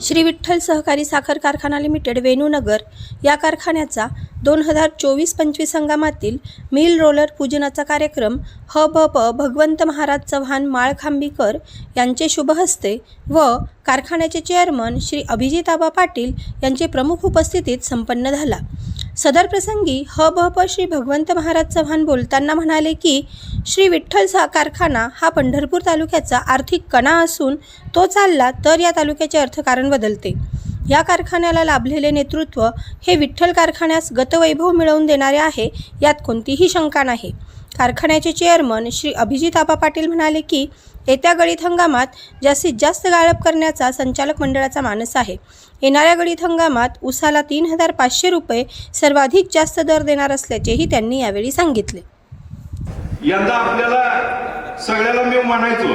श्री विठ्ठल सहकारी साखर कारखाना लिमिटेड वेणूनगर या कारखान्याचा दोन हजार चोवीस पंचवीस हंगामातील मिल रोलर पूजनाचा कार्यक्रम ह भ प भगवंत महाराज चव्हाण माळखांबीकर यांचे शुभहस्ते व कारखान्याचे चेअरमन श्री अभिजिताबा पाटील यांचे प्रमुख उपस्थितीत संपन्न झाला. सदर प्रसंगी ह ब प श्री भगवंत महाराज चव्हाण बोलताना म्हणाले की श्री विठ्ठल सा कारखाना हा पंढरपूर तालुक्याचा आर्थिक कणा असून तो चालला तर या तालुक्याचे अर्थकारण बदलते. या कारखान्याला लाभलेले नेतृत्व हे विठ्ठल कारखान्यास गतवैभव मिळवून देणारे आहे यात कोणतीही शंका नाही. कारखान्याचे चेअरमन श्री अभिजित आबा पाटील म्हणाले की येत्या गळीत हंगामात जास्तीत जास्त गाळप करण्याचा संचालक मंडळाचा मानस आहे. येणाऱ्या गळीत हंगामात उसाला तीन हजार पाचशे रुपये सर्वाधिक जास्त दर देणार असल्याचेही त्यांनी यावेळी सांगितले. यंदा आपल्याला सगळ्याला मी म्हणायचो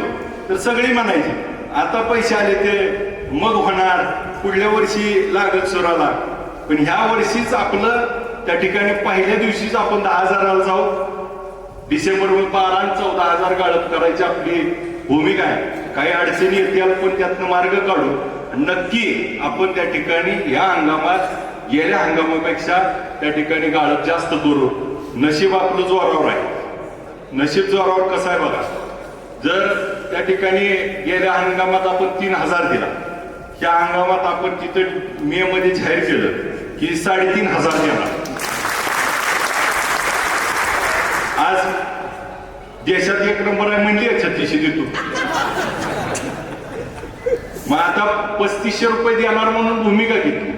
तर सगळी म्हणायची आता पैसे आले ते मग होणार पुढल्या वर्षी लागत सुराला. पण ह्या वर्षीच आपलं त्या ठिकाणी पहिल्या दिवशीच आपण दहा हजाराला जाऊ. डिसेंबर बारा चौदा हजार गाळप करायची आपली भूमिका आहे. काही अडचणी येतील पण त्यातनं मार्ग काढू. नक्की आपण त्या ठिकाणी या हंगामात गेल्या हंगामापेक्षा त्या ठिकाणी गाळप जास्त करू. नशीब आपलं जोरावर आहे. नशीब जोरावर कसं आहे बघा. जर त्या ठिकाणी गेल्या हंगामात आपण तीन हजार दिला त्या हंगामात आपण तिथं मे मध्ये जाहीर केलं की साडेतीन हजार देणार आज देशात एक नंबर आहे म्हणली आहे छत्तीसशे देतो. मग आता पस्तीसशे रुपये देणार म्हणून भूमिका घेतली